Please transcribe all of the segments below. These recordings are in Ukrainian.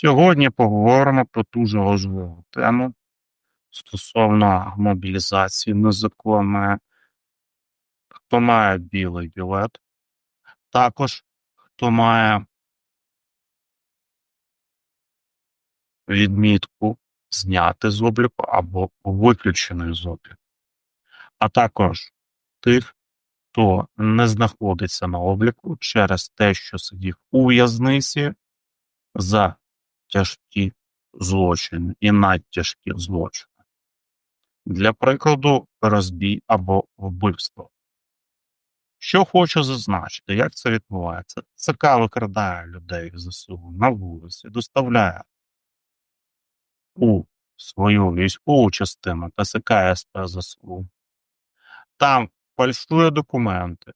Сьогодні поговоримо про дуже важливу тему стосовно мобілізації незаконної. Хто має білий білет, також хто має відмітку зняти з обліку або виключений з обліку, а також тих, хто не знаходиться на обліку через те, що сидів у в'язниці за тяжкі злочини і надтяжкі злочини. Для прикладу, розбій або вбивство. Що хочу зазначити, як це відбувається? ЦК викрадає людей з ЗСУ на вулиці, доставляє у свою військову частину ТСК СП ЗСУ. Там фальшує документи,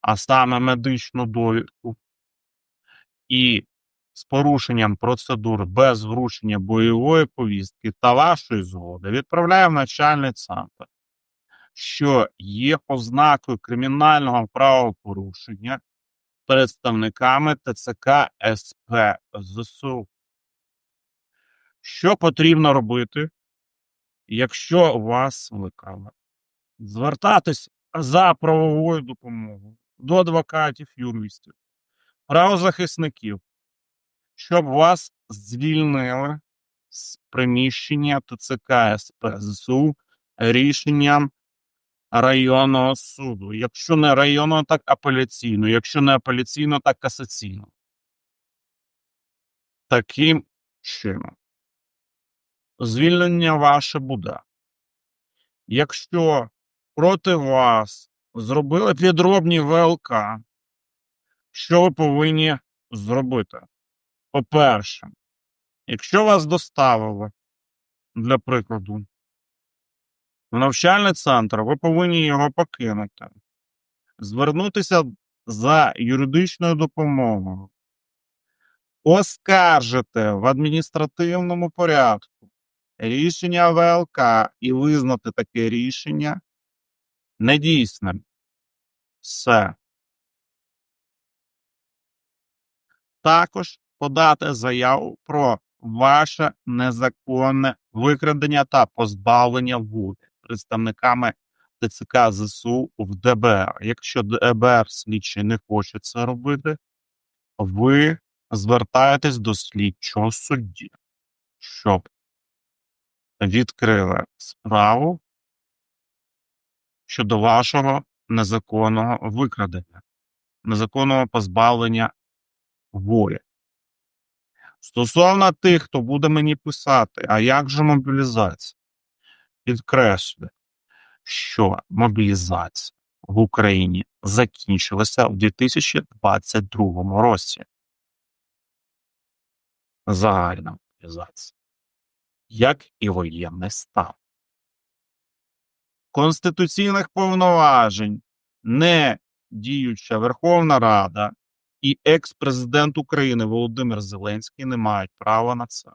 а саме медичну довідку, і з порушенням процедур без вручення бойової повістки та вашої згоди відправляє в начальний центр, що є ознакою кримінального правопорушення представниками ТЦК СП ЗСУ. Що потрібно робити, якщо вас викрали? Звертатись за правовою допомогою до адвокатів, юристів, правозахисників, щоб вас звільнили з приміщення ТЦК СП рішенням районного суду. Якщо не районного, так апеляційно, якщо не апеляційно, так касаційно. Таким чином, звільнення ваше буде. Якщо проти вас зробили підробні ВЛК, що ви повинні зробити? По-перше, якщо вас доставили, для прикладу, в навчальний центр, ви повинні його покинути, звернутися за юридичною допомогою, оскаржити в адміністративному порядку рішення ВЛК і визнати таке рішення недійсним. Все. Також подати заяву про ваше незаконне викрадення та позбавлення волі представниками ТЦК ЗСУ в ДБР. Якщо ДБР слідчий не хоче це робити, ви звертаєтесь до слідчого судді, щоб відкрили справу щодо вашого незаконного викрадення, незаконного позбавлення волі. Стосовно тих, хто буде мені писати, а як же мобілізація? Підкреслюю, що мобілізація в Україні закінчилася в 2022 році. Загальна мобілізація, як і воєнний стан. Конституційних повноважень не діюча Верховна Рада і екс-президент України Володимир Зеленський не мають права на це.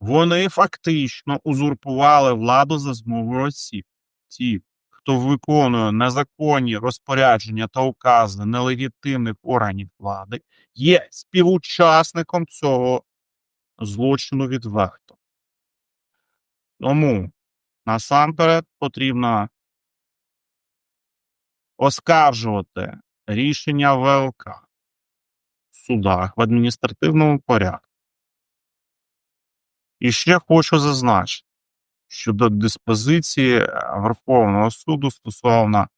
Вони фактично узурпували владу за змовою осіб. Ті, хто виконує незаконні розпорядження та укази нелегітимних органів влади, є співучасником цього злочину відверто. Тому насамперед потрібно оскаржувати рішення ВЛК судах в адміністративному порядку. І ще хочу зазначити щодо диспозиції е, Верховного суду стосовно,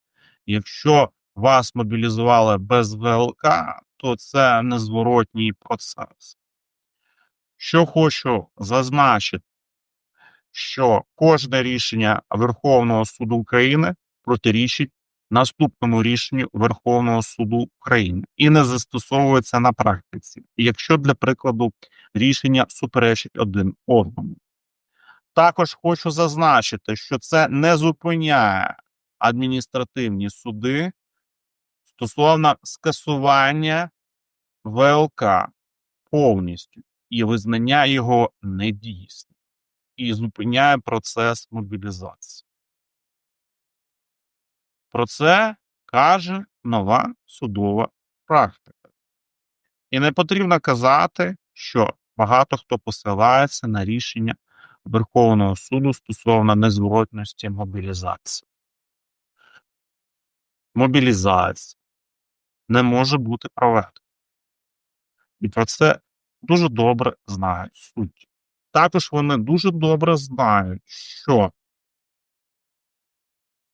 якщо вас мобілізували без ВЛК, то це незворотній процес. Що хочу зазначити, що кожне рішення Верховного суду України протирічить наступному рішенню Верховного суду України і не застосовується на практиці, якщо для прикладу рішення суперечить один одному. Також хочу зазначити, що це не зупиняє адміністративні суди стосовно скасування ВЛК повністю і визнання його недійсним, і зупиняє процес мобілізації. Про це каже нова судова практика. І не потрібно казати, що багато хто посилається на рішення Верховного суду стосовно незворотності мобілізації. Мобілізація не може бути проведена. І про це дуже добре знають судді. Також вони дуже добре знають, що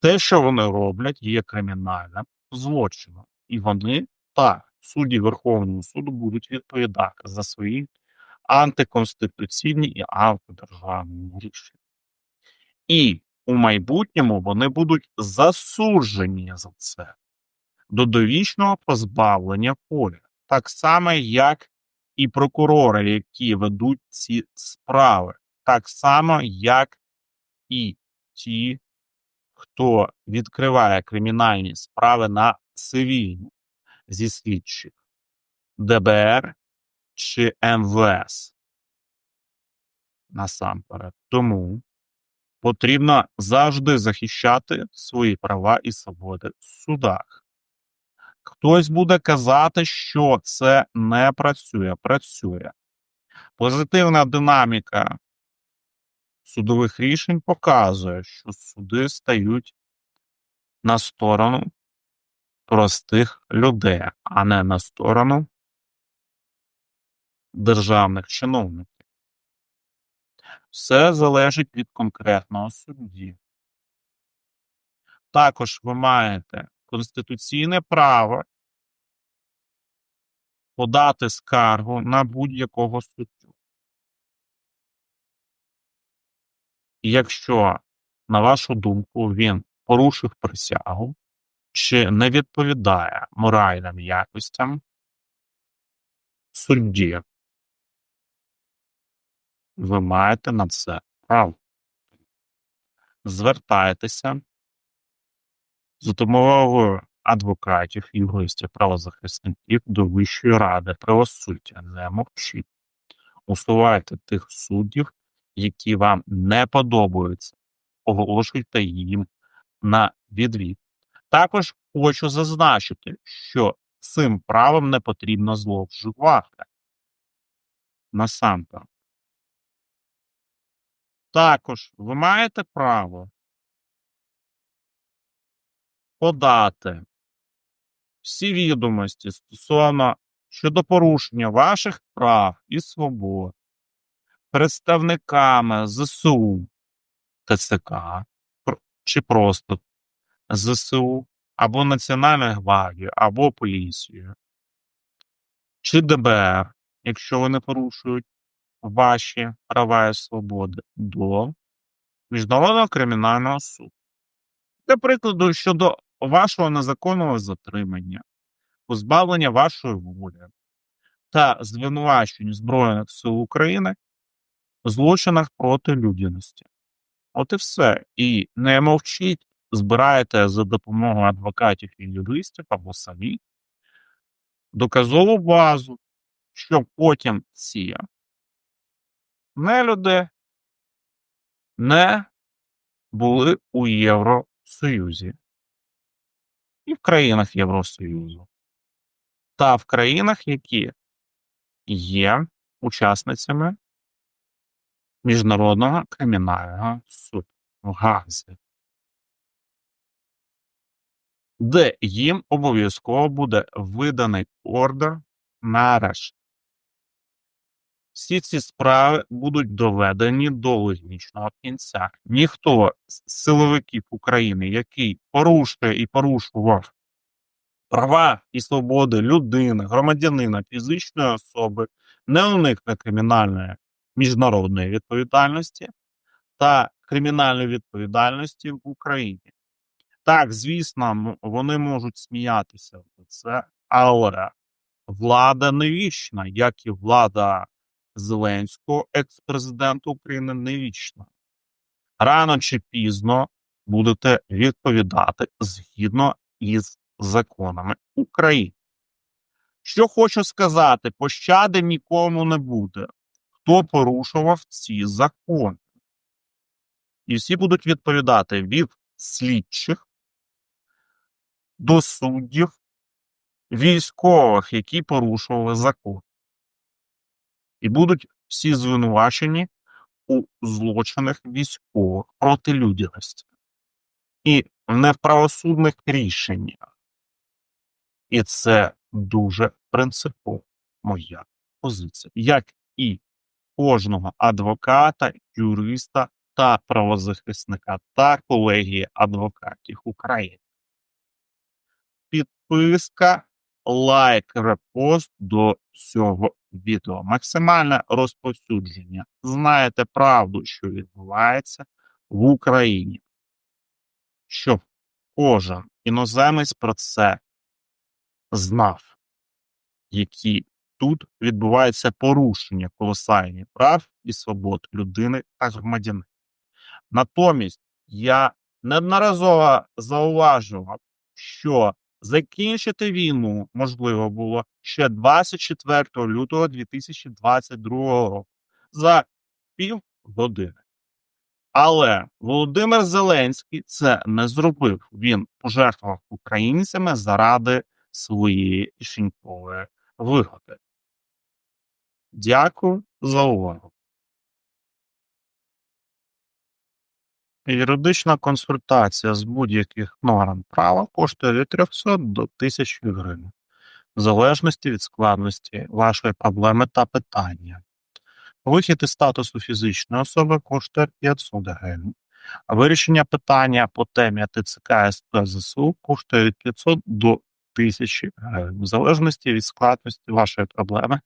те, що вони роблять, є кримінальним злочином. І вони, так, судді Верховного суду будуть відповідати за свої антиконституційні і антидержавні рішення. І у майбутньому вони будуть засуджені за це до довічного позбавлення волі. Так само, як і прокурори, які ведуть ці справи, так само, як і ті, хто відкриває кримінальні справи на цивільні зі слідчих ДБР чи МВС. Насамперед. Тому потрібно завжди захищати свої права і свободи в судах. Хтось буде казати, що це не працює. Працює. Позитивна динаміка судових рішень показує, що суди стають на сторону простих людей, а не на сторону державних чиновників. Все залежить від конкретного судді. Також ви маєте конституційне право подати скаргу на будь-якого суддю. І якщо, на вашу думку, він порушив присягу чи не відповідає моральним якостям судді, ви маєте на це право. Звертайтеся з допомогою адвокатів, юристів, правозахисників до Вищої ради правосуддя. Не мовчіть. Усувайте тих суддів, які вам не подобаються. Оголошуйте їм на відвід. Також хочу зазначити, що цим правом не потрібно зловживати. Насамперед. Також ви маєте право подати всі відомості стосовно щодо порушення ваших прав і свобод представниками ЗСУ, ТЦК чи просто ЗСУ або Національною гвардією, або поліцією, чи ДБР, якщо вони порушують ваші права і свободи, до Міжнародного кримінального суду. Для прикладу, щодо вашого незаконного затримання, позбавлення вашої волі та звинувачень Збройних сил України злочинах проти людяності. От і все. І не мовчіть, збирайте за допомогою адвокатів і юристів або самі доказову базу, щоб потім ці нелюди не були у Євросоюзі і в країнах Євросоюзу, та в країнах, які є учасницями Міжнародного кримінального суду в Газі, де їм обов'язково буде виданий ордер на арешт. Всі ці справи будуть доведені до логічного кінця. Ніхто з силовиків України, який порушує і порушував права і свободи людини, громадянина, фізичної особи, не уникне кримінальної міжнародної відповідальності та кримінальної відповідальності в Україні. Так, звісно, вони можуть сміятися про це, але влада не вічна, як і влада Зеленського, екс-президента України, не вічна. Рано чи пізно будете відповідати згідно із законами України. Що хочу сказати, пощади нікому не буде, хто порушував ці закони. І всі будуть відповідати від слідчих до суддів, військових, які порушували закон. і будуть всі звинувачені у злочинах військових проти людяності і в неправосудних рішеннях. І це дуже принципово моя позиція, як і кожного адвоката, юриста та правозахисника та колегії адвокатів України. Підписка, лайк, репост до цього відео. Максимальне розповсюдження. Знаєте правду, що відбувається в Україні. Щоб кожен іноземець про це знав, які тут відбуваються порушення колосальні прав і свобод людини та громадянина. Натомість я неодноразово зауважував, що закінчити війну можливо було ще 24 лютого 2022 року за півгодини. Але Володимир Зеленський це не зробив. Він пожертвував українцями заради своєї кишенькової вигоди. Дякую за увагу. Юридична консультація з будь-яких норм права коштує від 300 до 1000 гривень, в залежності від складності вашої проблеми та питання. Вихід із статусу фізичної особи коштує 500 гривень. А вирішення питання по темі ТЦК СП ЗСУ коштує від 500 до 1000 гривень, в залежності від складності вашої проблеми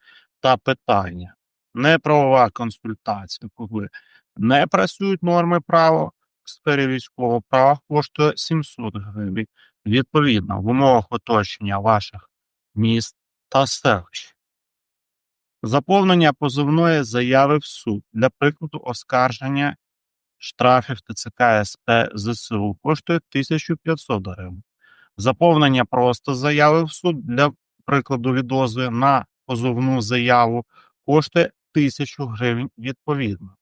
та питання. Неправова консультація, коли не працюють норми права в сфері військового права, коштує 700 гривень. Відповідно, в умовах оточення ваших міст та селищ. Заповнення позовної заяви в суд для прикладу оскарження штрафів ТЦК СП ЗСУ коштує 1500 гривень. Заповнення просто заяви в суд для прикладу відозви на позовну заяву коштує 1000 гривень відповідно.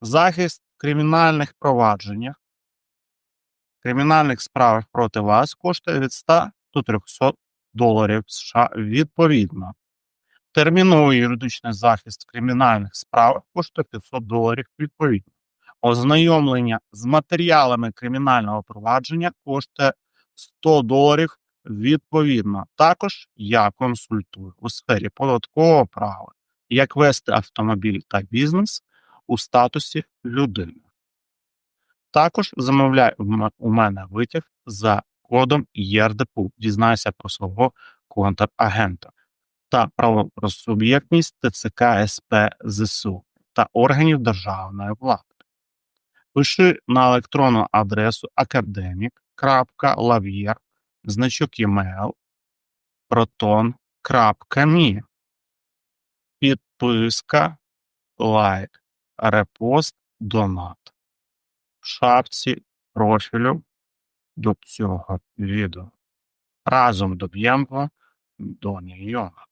Захист в кримінальних провадженнях, кримінальних справах проти вас коштує від 100 до 300 доларів США відповідно. Терміновий юридичний захист в кримінальних справах коштує 500 доларів відповідно. Ознайомлення з матеріалами кримінального провадження коштує 100 доларів відповідно. Також я консультую у сфері податкового права, як вести автомобіль та бізнес у статусі людини. Також замовляй у мене витяг за кодом ЄРДПУ. Дізнайся про свого контрагента та правосуб'єктність ТЦК СП ЗСУ та органів державної влади. Пиши на електронну адресу academic.lavier, значок email, proton.me. Підписка, лайк, репост, донат. В шапці профілю до цього відео. Разом доб'ємо до нього.